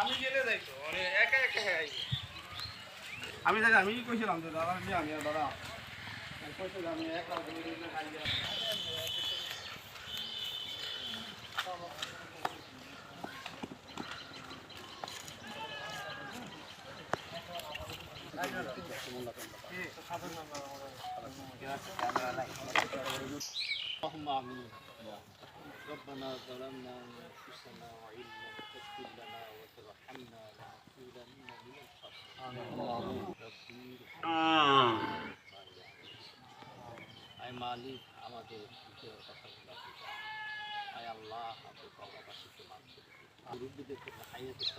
আমি গেলে যাইতো মানে একা একা আমি জানি আমি কইছিলাম যে দাদা, আমি আর দাদা। আমি কইছিলাম আমি একলা اللهم آمين ربنا ظلمنا أنفسنا وإن لم تغفر لنا وترحمنا لنكونن من الخاسرين ربي আয় মালিক আমাদের ভিতরে কথাগুলো আয় আল্লাহ আপনি কলাবাসীকে মাফ করে দিন মুরব্বীদেরকে হাইয়াতে সাইয়ে গতি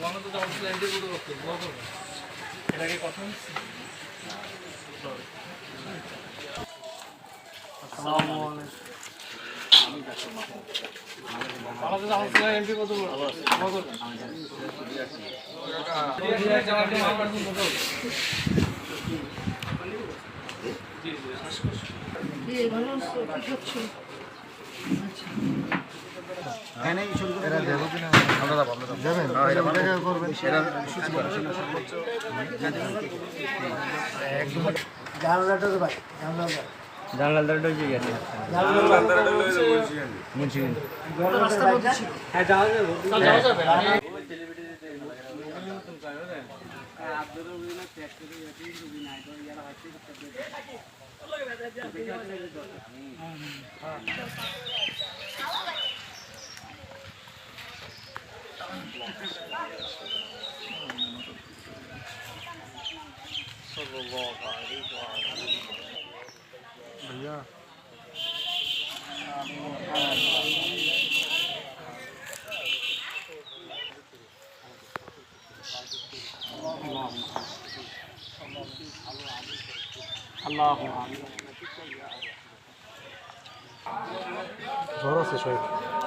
এন্ট্রি করে বক্তব্য করবেন এটাকে কথা ভালো কি করছ আচ্ছা এখানে শুরু বিরহমতিকা ইয়া আরহামার রাহিমিন। এমপি করতে ডক্টর মাহমুদ হোসেন বকাও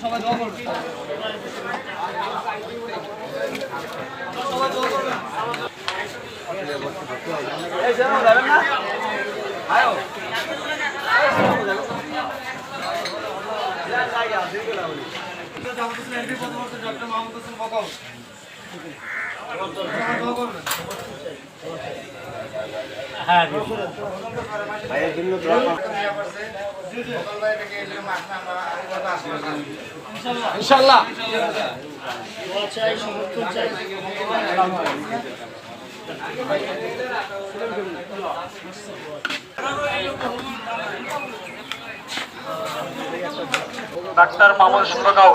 সবাই দোয়া করবে সবাই দোয়া করবেন এই যাবেন না আয়ো ডক্টর মাহমুদ হোসেন বকাও করবেন ইনশাআল্লাহ। ডাক্তার মামুন সুন্দরগাঁও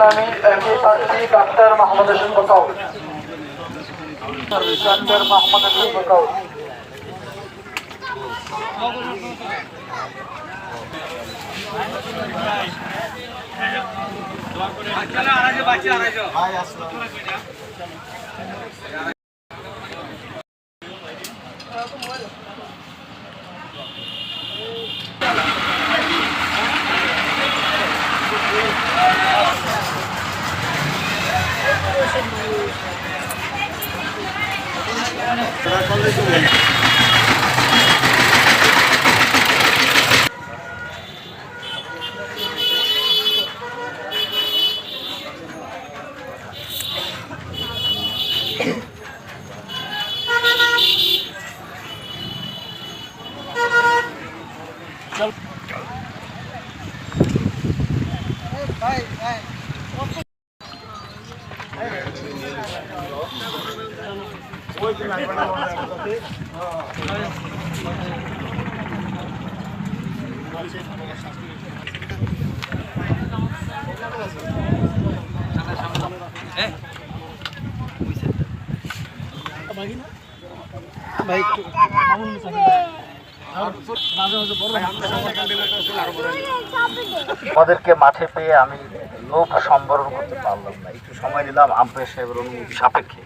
ইসলামী এমপি প্রার্থী ডাক্তার মাহমুদ হোসেন বকাউ ডাক্তার মাহমুদ হোসেন বকাউ আসেন আমাদেরকে মাঠে পেয়ে আমি লোভ সম্বরণ করতে পারলাম না। একটু সময় নিলাম, আম্পায়ার সাহেবের অনুমতি সাপেক্ষে।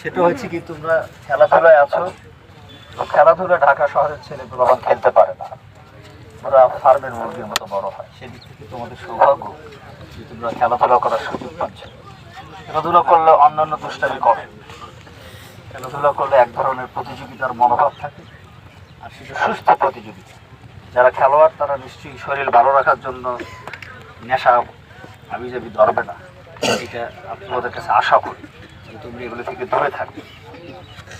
সেটা হচ্ছে কি, তোমরা খেলাধুলায় আছো খেলাধুলা ঢাকা শহরের ছেলেগুলো আবার খেলতে পারে না। ওরা ফার্মের মুরগির মতো বড় হয়। সেদিক থেকে তোমাদের সৌভাগ্য যে তোমরা খেলাধুলা করার সুযোগ পাচ্ছ। খেলাধুলা করলে অন্যান্য দুষ্টামি করে খেলাধুলা করলে এক ধরনের প্রতিযোগিতার মনোভাব থাকে আর সেটা সুস্থ প্রতিযোগিতা। যারা খেলোয়াড়, তারা নিশ্চয়ই শরীর ভালো রাখার জন্য নেশা আমি যাবি ধরবে না। এটা আমি তোমাদের কাছে আশা করি যে তুমি এগুলো থেকে দূরে থাকবে।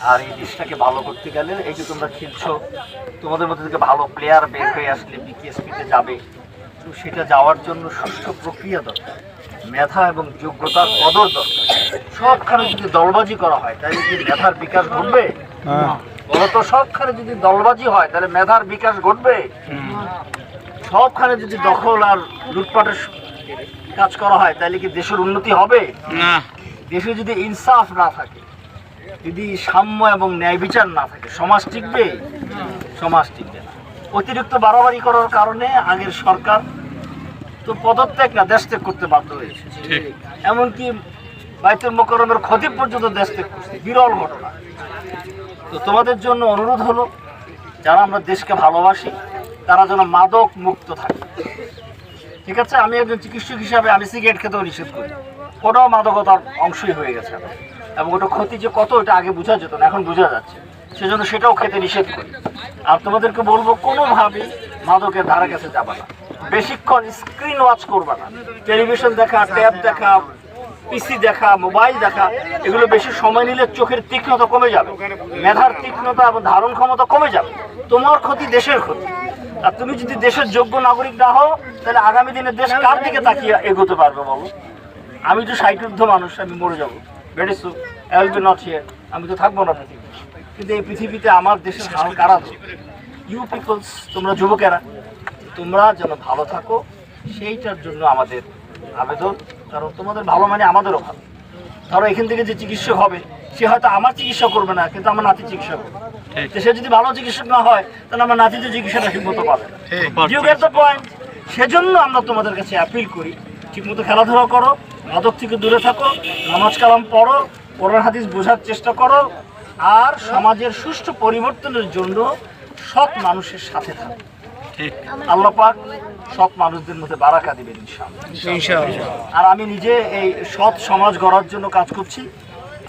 আর এই দেশটাকে ভালো করতে গেলে এই যে তোমরা খেলছো তোমাদের মধ্যে থেকে ভালো প্লেয়ার বের হয়ে আসলে বিকেএসপিতে যাবে। তো সেটা যাওয়ার জন্য সুষ্ঠু প্রক্রিয়া দরকার মেধা এবং যোগ্যতার কদর দরকার। সবখানে যদি দলবাজি করা হয় তাহলে কি মেধার বিকাশ ঘটবে? বলতো সবখানে যদি দলবাজি হয় তাহলে মেধার বিকাশ ঘটবে? সবখানে যদি দখল আর লুটপাটের কাজ করা হয় তাহলে কি দেশের উন্নতি হবে? না। দেশে যদি ইনসাফ না থাকে যদি সাম্য এবং ন্যায় বিচার না থাকে সমাজ টিকবে? সমাজ টিকবে না। অতিরিক্ত বাড়াবাড়ি করার কারণে আগের সরকার তো পদত্যাগ না দেশ ত্যাগ করতে বাধ্য হয়েছে। এমনকি বাইতুল মোকরমের ক্ষতি পর্যন্ত দেশ ত্যাগ করছে। বিরল ঘটনা। তো তোমাদের জন্য অনুরোধ হলো যারা আমরা দেশকে ভালোবাসি তারা যেন মাদক মুক্ত থাকে। ঠিক আছে? আমি একজন চিকিৎসক হিসাবে আমি সিগারেট খেতেও নিষেধ করি। ওটাও মাদকতার অংশই হয়ে গেছে এবং ওটা ক্ষতি যে কত ওটা আগে বোঝা যেত না, এখন বোঝা যাচ্ছে। সেজন্য সেটাও খেতে নিষেধ করি। আর তোমাদেরকে বলব, কোনোভাবেই মাদকের ধারে কাছে যাবা না। বেশিক্ষণ স্ক্রিন ওয়াচ করবা না। টেলিভিশন দেখা ট্যাব দেখা পিসি দেখা মোবাইল দেখা, এগুলো বেশি সময় নিলে চোখের তীক্ষ্ণতা কমে যাবে। মেধার তীক্ষ্ণতা এবং ধারণ ক্ষমতা কমে যাবে। তোমার ক্ষতি দেশের ক্ষতি। আর তুমি যদি দেশের যোগ্য নাগরিক না হও, তাহলে আগামী দিনে দেশ কার দিকে তাকিয়ে এগোতে পারবে বলো? আমি তো ষাটঊর্ধ্ব মানুষ, আমি মরে যাব। ভেরি সু আই বি নট হিয়ার আমি তো থাকব না পৃথিবীতে। কিন্তু এই পৃথিবীতে আমার দেশের হাল কারা ইউ পিপলস তোমরা যুবকেরা তোমরা যেন ভালো থাকো সেইটার জন্য আমাদের আবেদন। কারণ তোমাদের ভালো মানে আমাদেরও ভালো। ধরো এখান থেকে যে চিকিৎসক হবে সে হয়তো আমার চিকিৎসা করবে না কিন্তু আমার নাতি চিকিৎসা করবে। সে যদি ভালো চিকিৎসক না হয় তাহলে আমার নাতি তো চিকিৎসাটা ঠিক মতো পাবে ইউ গেট দ্য পয়েন্ট সেজন্য আমরা তোমাদের কাছে অ্যাপিল করি ঠিকমতো খেলাধুলা করো মাদক থেকে দূরে থাকো নামাজ কালাম পড়ো কোরআন হাদিস বোঝার চেষ্টা করো আর সমাজের সুষ্ঠু পরিবর্তনের জন্য সৎ মানুষের সাথে থাকো। আল্লাহ পাক সৎ মানুষদের মধ্যে বারাকা দিবেন আর আমি নিজে এই সৎ সমাজ গড়ার জন্য কাজ করছি।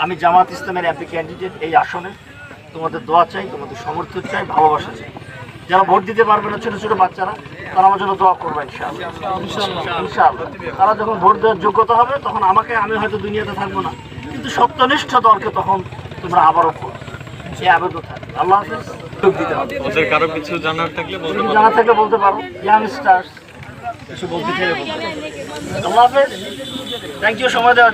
আমি জামাত ইসলামের এমপি ক্যান্ডিডেট এই আসনে। তোমাদের দোয়া চাই তোমাদের সমর্থন চাই ভালোবাসা চাই। যারা ভোট দিতে পারবে না ছোট ছোট বাচ্চারা তারা আমার জন্য দোয়া করবে ইনশাআল্লাহ। ইনশাআল্লাহ। তারা যখন ভোট দেওয়ার যোগ্যতা হবে তখন আমাকে আমি হয়তো দুনিয়াতে থাকব না। কিন্তু সত্যনিষ্ঠ দলকে তখন তোমরা আবারও করো। সে আবেদন থাকবে আল্লাহ হাফিজ। দিতে হবে কারও কিছু জানার থাকলে বলতে পারো? জানা থাকলে বলতে পারো। ইয়াং কিছু বলতে চাইলে। আল্লাহ হাফেজ। থ্যাংক ইউ সময় দেওয়ার।